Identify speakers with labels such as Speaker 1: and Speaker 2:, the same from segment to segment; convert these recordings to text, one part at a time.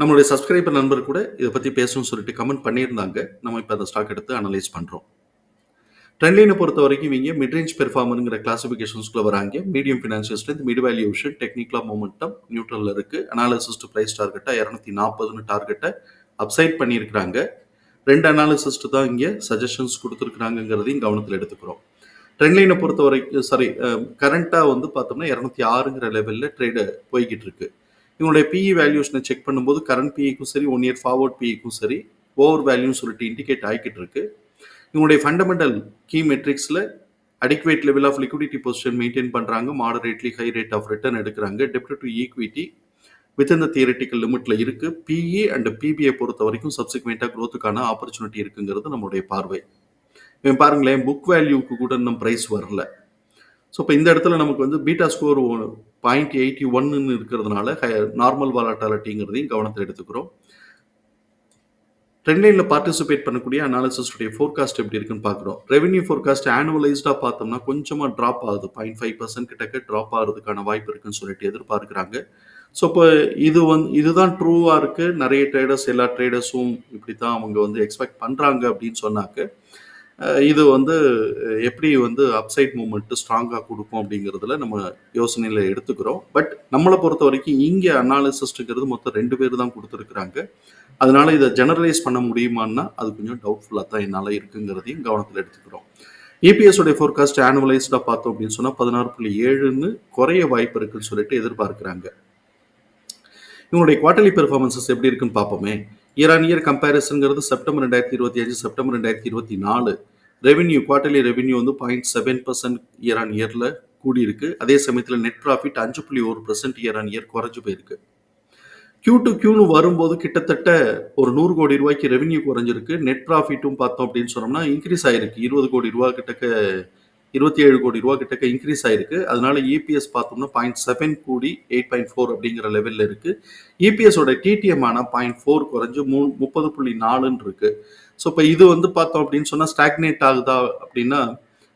Speaker 1: நம்மளுடைய சப்ஸ்கிரைபர் நண்பர் கூட இதை பற்றி பேசணும்னு சொல்லிட்டு கமெண்ட் பண்ணியிருந்தாங்க. நம்ம இப்போ அந்த ஸ்டாக் எடுத்து அனலைஸ் பண்ணுறோம் ட்ரெண்ட்லைனை பொறுத்த வரைக்கும் இவங்க மிட்ரேஞ்ச் பெர்ஃபார்மருங்கிற கிளாசிஃபிகேஷன்ஸ்குள்ள வராங்க. Medium financial strength mid valuation டெக்னிக்கலாக மூமெண்டம் நியூட்ரலில் இருக்கு. அனாலிசிஸ் டு ப்ரைஸ் டார்கெட்டாக இரநூத்தி நாற்பதுன்னு டார்கெட்டை அப்சைட் பண்ணியிருக்கிறாங்க. ரெண்டு அனாலிசிஸ்ட் தான் இங்கே சஜஷன்ஸ் கொடுத்துருக்குறாங்கிறதையும் கவனத்தில் எடுத்துக்கிறோம். ட்ரெண்ட்லைனை பொறுத்த வரைக்கும் சாரி கரண்ட்டாக வந்து பார்த்தோம்னா இரநூத்தி ஆறுங்கிற லெவலில் ட்ரேடு போய்கிட்டு இருக்கு. இவங்களுடைய பிஇ வேல்யூஷனை செக் பண்ணும்போது கரண்ட் பிஇக்கும் சரி ஒன் இயர் ஃபார்வர்ட் பிஇக்கும் சரி ஓவர் வேல்யூன்னு சொல்லிட்டு இண்டிகேட் ஆகிக்கிட்டு இருக்கு. இவங்களுடைய fundamental key மெட்ரிக்ஸில் adequate level of liquidity position maintain பண்ணுறாங்க moderately high rate of return எடுக்கிறாங்க டெப்ட் டு ஈக்விட்டி வித் இந்த தியரட்டிக்கல் லிமிட்ல இருக்கு. பிஇ அண்ட் பிபிஐ பொறுத்த வரைக்கும் சப்சிக்வெண்ட்டாக க்ரோத்துக்கான ஆப்பர்ச்சுனிட்டி இருக்குங்கிறது நம்மளுடைய பார்வை. இவன் பாருங்களேன் புக் வேல்யூக்கு கூட இன்னும் ப்ரைஸ் வரல. ஸோ இப்போ இந்த இடத்துல நமக்கு வந்து பீட்டா ஸ்கோர் பாயிண்ட் எயிட்டி ஒன்னு இருக்கிறதுனால நார்மல் வாலாட்டாலிட்டிங்கிறதையும் கவனத்தில் எடுத்துக்கிறோம். ட்ரெண்ட்லைனில் பார்ட்டிசிபேட் பண்ணக்கூடிய அனாலிசிஸ்டுடைய ஃபோர்காஸ்ட் எப்படி இருக்குன்னு பார்க்குறோம். ரெவன்யூ ஃபோர்காஸ்ட் ஆனுவலைஸ்டாக பார்த்தோம்னா கொஞ்சமாக ட்ராப் ஆகுது. பாயிண்ட் ஃபைவ் பர்சன்ட் கிட்டக்க ட்ராப் ஆகிறதுக்கான வாய்ப்பு இருக்குன்னு சொல்லிட்டு எதிர்பார்க்குறாங்க. ஸோ இப்போ இது வந்து இதுதான் ட்ரூவாக இருக்குது நிறைய ட்ரேடர்ஸ் எல்லா ட்ரேடர்ஸும் இப்படி தான் அவங்க வந்து எக்ஸ்பெக்ட் பண்ணுறாங்க அப்படின்னு சொன்னாக்க இது வந்து எப்படி வந்து அப்சைட் மூமெண்ட்டு ஸ்ட்ராங்காக கொடுக்கும் அப்படிங்கிறதுல நம்ம யோசனையில் எடுத்துக்கிறோம். பட் நம்மளை பொறுத்த வரைக்கும் இங்கே அனாலிசிஸ்ட்டுங்கிறது மொத்தம் ரெண்டு பேர் தான் கொடுத்துருக்குறாங்க. அதனால இதை ஜெனரலைஸ் பண்ண முடியுமான்னா அது கொஞ்சம் டவுட்ஃபுல்லாக தான் என்னால் இருக்குங்கிறதையும் கவனத்தில் எடுத்துக்கிறோம். இபிஎஸ் உடைய ஃபோர்காஸ்ட் ஆனுவலைஸ்டாக பார்த்தோம் அப்படின்னு சொன்னால் பதினாறு புள்ளி ஏழுன்னு குறைய வாய்ப்பு இருக்குன்னு சொல்லிட்டு எதிர்பார்க்குறாங்க. இவங்களுடைய குவார்டர்லி பெர்ஃபார்மன்சஸ் எப்படி இருக்குன்னு பார்ப்போமே. இயர் ஆன் இயர் கம்பேரிசன்ங்கிறது செப்டம்பர் ரெண்டாயிரத்தி இருபத்தி அஞ்சு செப்டம்பர் ரெண்டாயிரத்தி இருபத்தி நாலு. ரெவென்யூ குவார்டர்லி ரெவென்யூ வந்து point seven percent year on இயரில் கூடி இருக்கு அதே சமயத்தில் நெட் ப்ராஃபிட் அஞ்சு புள்ளி ஒரு பர்சன்ட் இயர் ஆன் இயர் குறைஞ்சு போயிருக்கு. கியூ டு கியூன்னு வரும்போது கிட்டத்தட்ட ஒரு நூறு கோடி ரூபாய்க்கு ரெவென்யூ குறைஞ்சிருக்கு. நெட் ப்ராஃபிட்டும் பார்த்தோம் அப்படின்னு சொன்னோம்னா இன்க்ரீஸ் ஆயிருக்கு. இருபது கோடி ரூபா கிட்டக்க இருபத்தி ஏழு கோடி ரூபா கிட்டக்க இன்க்ரீஸ் ஆயிருக்கு. அதனால இபிஎஸ் பார்த்தோம்னா பாயிண்ட் செவன் கூடி எயிட் பாயிண்ட் ஃபோர் அப்படிங்கிற லெவலில் இருக்கு. இபிஎஸோட டிடிஎம் ஆனால் பாயிண்ட் ஃபோர் குறைஞ்சு மூ முப்பது புள்ளி நாலுன்னு இருக்குது ஸோ இப்போ இது வந்து பார்த்தோம் அப்படின்னு சொன்னால் ஸ்டாக்னேட் ஆகுதா அப்படின்னா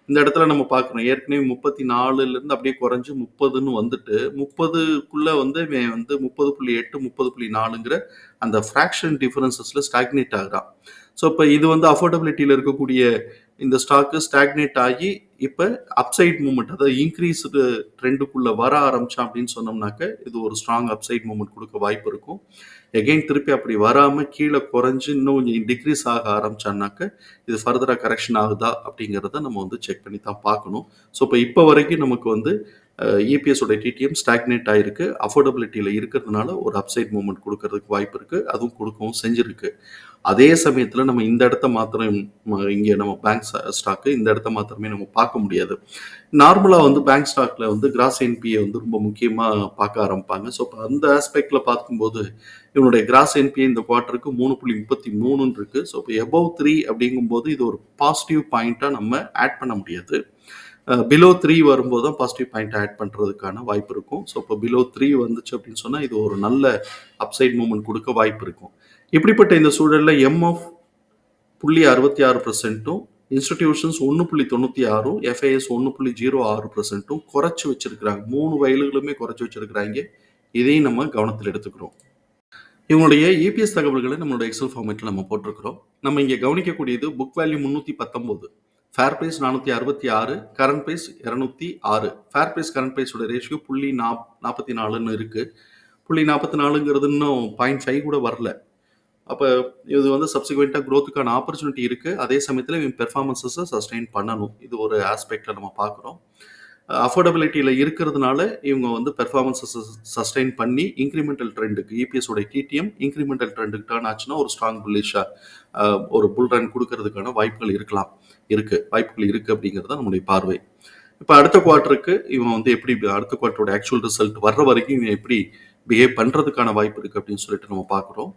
Speaker 1: இந்த இடத்துல நம்ம பார்க்குறோம். ஏற்கனவே முப்பத்தி நாலுலேருந்து அப்படியே குறைஞ்சி முப்பதுன்னு வந்துட்டு முப்பதுக்குள்ளே வந்து இவன் வந்து முப்பது புள்ளி எட்டு முப்பது புள்ளி நாலுங்கிற அந்த ஃப்ராக்ஷன் டிஃபரன்சஸில் ஸ்டாக்னேட் ஆகுறான். ஸோ இப்போ இது வந்து அஃபோர்டபிலிட்டியில் இருக்கக்கூடிய இந்த ஸ்டாக்கு ஸ்டாக்னேட் ஆகி இப்போ அப்சைட் மூமெண்ட் அதாவது இன்க்ரீஸ்டு ட்ரெண்டுக்குள்ளே வர ஆரம்பிச்சா அப்படின்னு சொன்னோம்னாக்க இது ஒரு ஸ்ட்ராங் அப்சைட் மூமெண்ட் கொடுக்க வாய்ப்பு இருக்கும். எகைன் திருப்பி அப்படி வராமல் கீழே குறைஞ்சு இன்னும் கொஞ்சம் டிக்ரீஸ் ஆக ஆரம்பிச்சான்னாக்க இது ஃபர்தராக கரெக்ஷன் ஆகுதா அப்படிங்கிறத நம்ம வந்து செக் பண்ணி தான் பார்க்கணும். ஸோ இப்போ இப்போ வரைக்கும் நமக்கு வந்து இபிஎஸோட டிடிஎம் ஸ்டாக்னேட் ஆகிருக்கு அஃபோர்டபிலிட்டியில் இருக்கிறதுனால ஒரு அப்சைட் மூமெண்ட் கொடுக்கறதுக்கு வாய்ப்பு இருக்குது அதுவும் கொடுக்கவும் செஞ்சுருக்கு. அதே சமயத்தில் நம்ம இந்த இடத்த மாத்திரம் இங்கே நம்ம பேங்க் ஸ்டாக்கு இந்த இடத்த மாத்திரமே நம்ம பார்க்க முடியாது. நார்மலாக வந்து பேங்க் ஸ்டாக்ல வந்து கிராஸ் என்பிஏ வந்து ரொம்ப முக்கியமாக பார்க்க ஆரம்பிப்பாங்க. ஸோ இப்போ அந்த ஆஸ்பெக்டில் பார்க்கும்போது இவனுடைய கிராஸ் என்பிஏ இந்த குவார்ட்டருக்கு மூணு புள்ளி முப்பத்தி மூணுன்னு இருக்குது ஸோ இப்போ எபவ் த்ரீ அப்படிங்கும்போது இது ஒரு பாசிட்டிவ் பாயிண்ட்டாக நம்ம ஆட் பண்ண முடியாது. பிலோ த்ரீ வரும்போது தான் பாசிட்டிவ் பாயிண்ட் ஆட் பண்ணுறதுக்கான வாய்ப்பு இருக்கும். ஸோ இப்போ பிலோ த்ரீ வந்துச்சு அப்படின்னு சொன்னால் இது ஒரு நல்ல அப்சைட் மூமெண்ட் கொடுக்க வாய்ப்பு இருக்கும். இப்படிப்பட்ட இந்த சூழலில் எம்எஃப் புள்ளி அறுபத்தி ஆறு பர்சன்ட்டும் இன்ஸ்டிடியூஷன்ஸ் ஒன்று புள்ளி தொண்ணூற்றி ஆறும் எஃப்ஐஎஸ் ஒன்று புள்ளி ஜீரோ ஆறு பர்சன்ட்டும் குறைச்சி வச்சிருக்கிறாங்க. மூணு வயலுகளுமே குறைச்சி வச்சிருக்கிறாங்க. இதையும் நம்ம கவனத்தில் எடுத்துக்கிறோம். இவங்களுடைய இபிஎஸ் தகவல்களை நம்மளோட எக்ஸல் ஃபார்மேட்டில் நம்ம போட்டிருக்கிறோம். நம்ம இங்கே கவனிக்கக்கூடியது புக் வேல்யூ முந்நூற்றி பத்தொம்போது. ஃபேர் ப்ரைஸ் நானூற்றி அறுபத்தி ஆறு கரண்ட் ப்ரைஸ் இரநூத்தி ஆறு. ஃபேர் ப்ரைஸ் கரண்ட் ப்ரைஸோட ரேஷியோ புள்ளி நாப் நாற்பத்தி நாலுன்னு இருக்குது புள்ளி நாற்பத்தி நாலுங்கிறது இன்னும் பாயிண்ட் ஃபைவ் கூட வரல. அப்போ இது வந்து சப்சிக்வெண்ட்டாக க்ரோத்துக்கான ஆப்பர்ச்சுனிட்டி இருக்குது அதே சமயத்தில் இவன் பெர்ஃபார்மன்ஸஸை சஸ்டெயின் பண்ணணும். இது ஒரு ஆஸ்பெக்டில் நம்ம பார்க்குறோம். அஃபோர்டபிலிட்டியில் இருக்கிறதுனால இவங்க வந்து பெர்ஃபார்மன்ஸ் சஸ்டெயின் பண்ணி இன்க்ரிமெண்டல் ட்ரெண்டுக்கு இபிஎஸ் உடைய டிடிஎம் இன்க்ரிமெண்டல் ட்ரெண்டுக்கு டர்ன் ஆச்சுன்னா ஒரு ஸ்ட்ராங் புல்லிஷாக ஒரு புல் ரன் கொடுக்கறதுக்கான வாய்ப்புகள் இருக்கலாம். இருக்குது வாய்ப்புகள் இருக்குது அப்படிங்கிறது தான் நம்முடைய பார்வை. இப்போ அடுத்த குவார்ட்டருக்கு இவன் வந்து எப்படி அடுத்த குவார்ட்டரோட ஆக்சுவல் ரிசல்ட் வர்ற வரைக்கும் இவன் எப்படி பிஹேவ் பண்ணுறதுக்கான வாய்ப்பு இருக்குது அப்படின்னு சொல்லிட்டு நம்ம பார்க்குறோம்.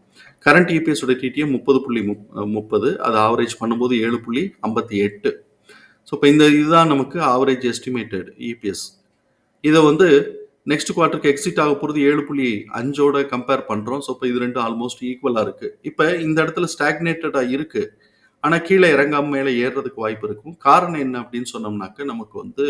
Speaker 1: கரண்ட் இபிஎஸோட டிடிஎம் முப்பது புள்ளி முப் முப்பது அது ஆவரேஜ் பண்ணும்போது ஏழு புள்ளி ஐம்பத்தி எட்டு. ஸோ இப்போ இந்த இதுதான் நமக்கு ஆவரேஜ் எஸ்டிமேட்டட் இபிஎஸ் இதை வந்து நெக்ஸ்ட் குவார்ட்டருக்கு எக்ஸிட் ஆக போகிறது ஏழு புள்ளி அஞ்சோட கம்பேர் பண்ணுறோம் ஸோ இப்போ இது ரெண்டும் ஆல்மோஸ்ட் ஈக்குவலாக இருக்குது இப்போ இந்த இடத்துல ஸ்டாக்னேட்டடாக இருக்குது ஆனால் கீழே இறங்காம மேலே ஏறுறதுக்கு வாய்ப்பு இருக்கும். காரணம் என்ன அப்படின்னு சொன்னோம்னாக்க நமக்கு வந்து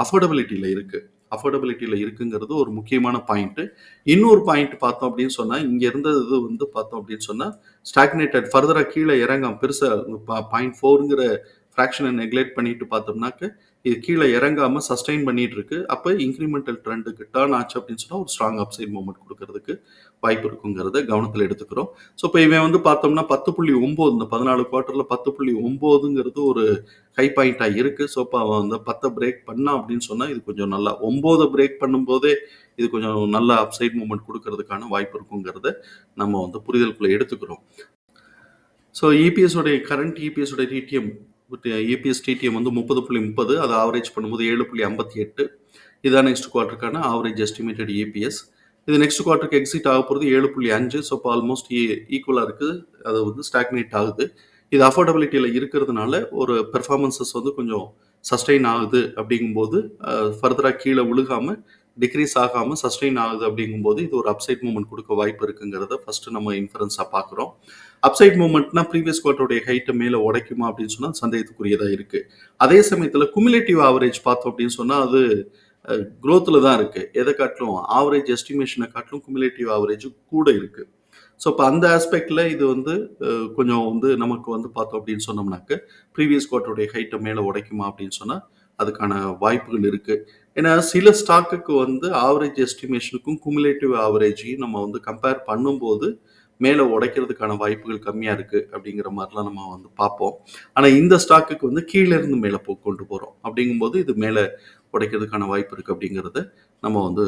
Speaker 1: அஃபோர்டபிலிட்டியில் இருக்குது அஃபோர்டபிலிட்டியில் இருக்குங்கிறது ஒரு முக்கியமான பாயிண்ட்டு இன்னொரு பாயிண்ட் பார்த்தோம் அப்படின்னு சொன்னால் இங்கே இருந்தது இது வந்து பார்த்தோம் அப்படின்னு சொன்னால் ஸ்டாக்னேட்டட் ஃபர்தராக கீழே இறங்காம பெருசாக பாயிண்ட் ஃபோருங்கிற ஃப்ராக்ஷனை நெக்லெக்ட் பண்ணிட்டு பார்த்தோம்னாக்க இது கீழே இறங்காமல் சஸ்டைன் பண்ணிட்டு இருக்கு அப்போ இன்க்ரிமெண்டல் ட்ரெண்டுக்கு டேர்ன் ஆச்சு அப்படின்னு சொன்னால் ஒரு ஸ்ட்ராங் அப்சைட் மூவ்மெண்ட் கொடுக்கறதுக்கு வாய்ப்பு இருக்குங்கிறத கவனத்தில் எடுத்துக்கிறோம். ஸோ இப்போ இவன் வந்து பார்த்தோம்னா பத்து புள்ளி ஒம்பது இந்த பதினாலு குவார்ட்டரில் பத்து புள்ளி ஒம்போதுங்கிறது ஒரு ஹை பாயிண்ட்டாக இருக்குது ஸோ இப்போ அவன் வந்து பத்தை பிரேக் பண்ணான் அப்படின்னு சொன்னால் இது கொஞ்சம் நல்லா ஒம்போதை பிரேக் பண்ணும்போதே இது கொஞ்சம் நல்ல அப்சைட் மூவ்மெண்ட் கொடுக்கறதுக்கான வாய்ப்பு இருக்குங்கிறத நம்ம வந்து புரிதலுக்குள்ளே எடுத்துக்கிறோம். ஸோ இபிஎஸோடைய கரண்ட் இபிஎஸோடைய டிடிஎம் ஏபிஎஸ் டிடிஎம் வந்து முப்பது புள்ளி முப்பது அதை ஆவரேஜ் பண்ணும்போது ஏழு புள்ளி ஐம்பத்தி எட்டு. இதான் நெக்ஸ்ட் குவார்ட்டருக்கான ஆவரேஜ் எஸ்டிமேட்டட் ஏபிஎஸ் இது நெக்ஸ்ட் குவார்ட்டருக்கு எக்ஸிட் ஆக போகிறது ஏழு புள்ளி அஞ்சு ஸோ இப்போ e-, ஆல்மோஸ்ட் ஈக்குவலாக இருக்குது அது வந்து ஸ்டாக்னேட் ஆகுது. இது அஃபோர்டபிலிட்டியில் இருக்கிறதுனால ஒரு பெர்ஃபார்மன்சஸ் வந்து கொஞ்சம் சஸ்டெயின் ஆகுது அப்படிங்கும்போது ஃபர்தராக கீழே விழுகாமல் டிக்ரீஸ் ஆகாமல் சஸ்டெயின் ஆகுது அப்படிங்கும்போது இது ஒரு அப்சைட் மூமெண்ட் கொடுக்க வாய்ப்பு இருக்குங்கிறத ஃபர்ஸ்ட் நம்ம இன்ஃபரன்ஸாக பார்க்குறோம். அப்சைட் மூமெண்ட்னா ப்ரீவியஸ் குவார்ட்டருடைய ஹைட்டை மேலே உடைக்குமா அப்படின்னு சொன்னால் சந்தேகத்துக்குரியதாக இருக்குது அதே சமயத்தில் குமுலேட்டிவ் ஆவரேஜ் பார்த்தோம் அப்படின்னு சொன்னால் அது க்ரோத்தில் தான் இருக்குது எதை காட்டிலும் ஆவரேஜ் எஸ்டிமேஷனை காட்டிலும் குமுலேட்டிவ் ஆவரேஜ் கூட இருக்குது ஸோ இப்போ அந்த ஆஸ்பெக்டில் இது வந்து கொஞ்சம் வந்து நமக்கு வந்து பார்த்தோம் அப்படின்னு சொன்னோம்னாக்க ப்ரீவியஸ் குவார்ட்டருடைய ஹைட்டை மேலே உடைக்குமா அப்படின்னு சொன்னால் அதுக்கான வாய்ப்புகள் இருக்குது ஏன்னா சில ஸ்டாக்குக்கு வந்து ஆவரேஜ் எஸ்டிமேஷனுக்கும் குமுலேட்டிவ் ஆவரேஜையும் நம்ம வந்து கம்பேர் பண்ணும்போது மேலே உடைக்கிறதுக்கான வாய்ப்புகள் கம்மியாக இருக்குது அப்படிங்கிற மாதிரிலாம் நம்ம வந்து பார்ப்போம். ஆனால் இந்த ஸ்டாக்குக்கு வந்து கீழே இருந்து மேலே போ கொண்டு போகிறோம் அப்படிங்கும்போது இது மேலே உடைக்கிறதுக்கான வாய்ப்பு இருக்குது அப்படிங்கிறத நம்ம வந்து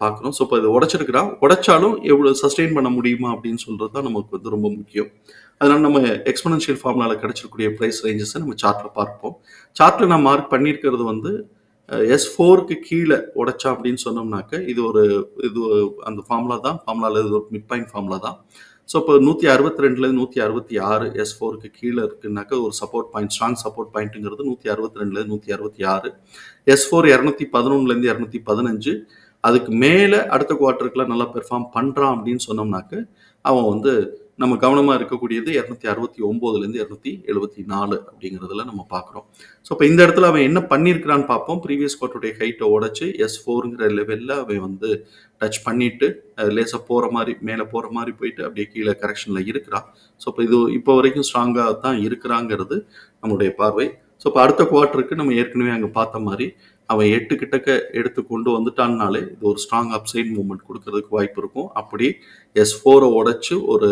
Speaker 1: பார்க்குறோம். ஸோ இப்போ இது உடைச்சிருக்கிறான் உடைச்சாலும் எவ்வளோ சஸ்டெயின் பண்ண முடியுமா அப்படின்னு சொல்கிறது தான் நமக்கு வந்து ரொம்ப முக்கியம். அதனால் நம்ம எக்ஸ்பனன்ஷியல் ஃபார்முலாவில் கிடச்சிருக்கக்கூடிய ப்ரைஸ் ரேஞ்சஸை நம்ம சார்ட்டில் பார்ப்போம். சார்ட்டில் நான் மார்க் பண்ணியிருக்கிறது வந்து எஸ் ஃபோருக்கு கீழே உடைச்சா அப்படின்னு சொன்னோம்னாக்க இது ஒரு இது அந்த ஃபார்முலா தான். ஃபார்முலாவில் இது ஒரு மிட் பாயிண்ட் ஃபார்முலா தான். ஸோ இப்போ நூற்றி அறுபத்தி ரெண்டுலேருந்து நூற்றி அறுபத்தி ஆறு எஸ் ஃபோருக்கு கீழே இருக்குனாக்க ஒரு சப்போர்ட் பாயிண்ட் ஸ்ட்ராங் சப்போர்ட் பாயிண்ட்டுங்கிறது நூற்றி அறுபத்தி ரெண்டுலேருந்து நூற்றி அறுபத்தி ஆறு. எஸ் ஃபோர் இரநூத்தி பதினொன்றுலேருந்து இரநூத்தி பதினஞ்சு. அதுக்கு மேலே அடுத்த குவார்ட்டருக்குலாம் நல்லா பெர்ஃபார்ம் பண்ணுறான் அப்படின்னு சொன்னோம்னாக்க அவன் வந்து நம்ம கவனமாக இருக்கக்கூடியது இரநூத்தி அறுபத்தி ஒம்போதுலேருந்து இரநூத்தி எழுபத்தி நாலு அப்படிங்கிறதுல நம்ம பார்க்குறோம். ஸோ இப்போ இந்த இடத்துல அவன் என்ன பண்ணியிருக்கிறான்னு பார்ப்போம். ப்ரீவியஸ் கோர்ட்டுடைய ஹைட்டை உடச்சி எஸ் ஃபோருங்கிற லெவலில் அவன் வந்து டச் பண்ணிட்டு லேசாக போகிற மாதிரி மேலே போகிற மாதிரி போயிட்டு அப்படியே கீழே கரெக்ஷனில் இருக்கிறான். ஸோ இப்போ இது இப்போ வரைக்கும் ஸ்ட்ராங்காக தான் இருக்கிறாங்கிறது நம்மளுடைய பார்வை. ஸோ இப்போ அடுத்த குவார்ட்டருக்கு நம்ம ஏற்கனவே அங்கே பார்த்த மாதிரி அவன் எட்டு கிட்டக்க எடுத்து கொண்டு வந்துட்டான்னாலே இது ஒரு ஸ்ட்ராங் அப்சைட் மூவ்மெண்ட் கொடுக்கறதுக்கு வாய்ப்பு இருக்கும். அப்படி எஸ் ஃபோரை உடச்சி ஒரு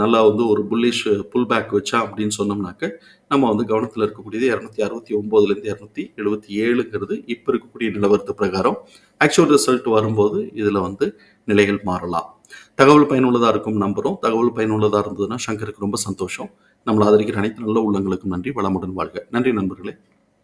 Speaker 1: நல்லா வந்து ஒரு புல்லிஷ் புல் பேக் வச்சா அப்படின்னு சொன்னோம்னாக்க நம்ம வந்து கவனத்தில் இருக்கக்கூடியது இரநூத்தி அறுபத்தி ஒம்போதுலேருந்து இரநூத்தி எழுபத்தி ஏழுங்கிறது இப்போ இருக்கக்கூடிய நிலவரத்து பிரகாரம். ஆக்சுவல் ரிசல்ட் வரும்போது இதில் வந்து நிலைகள் மாறலாம். தகவல் பயனுள்ளதாக இருக்கும் நம்புகிறோம் தகவல் பயனுள்ளதாக இருந்ததுன்னா சங்கருக்கு ரொம்ப சந்தோஷம். நம்மளை ஆதரிக்கிற அனைத்து நல்ல உள்ளங்களுக்கும் நன்றி. வளமுடன் வாழ்க. நன்றி நண்பர்களே.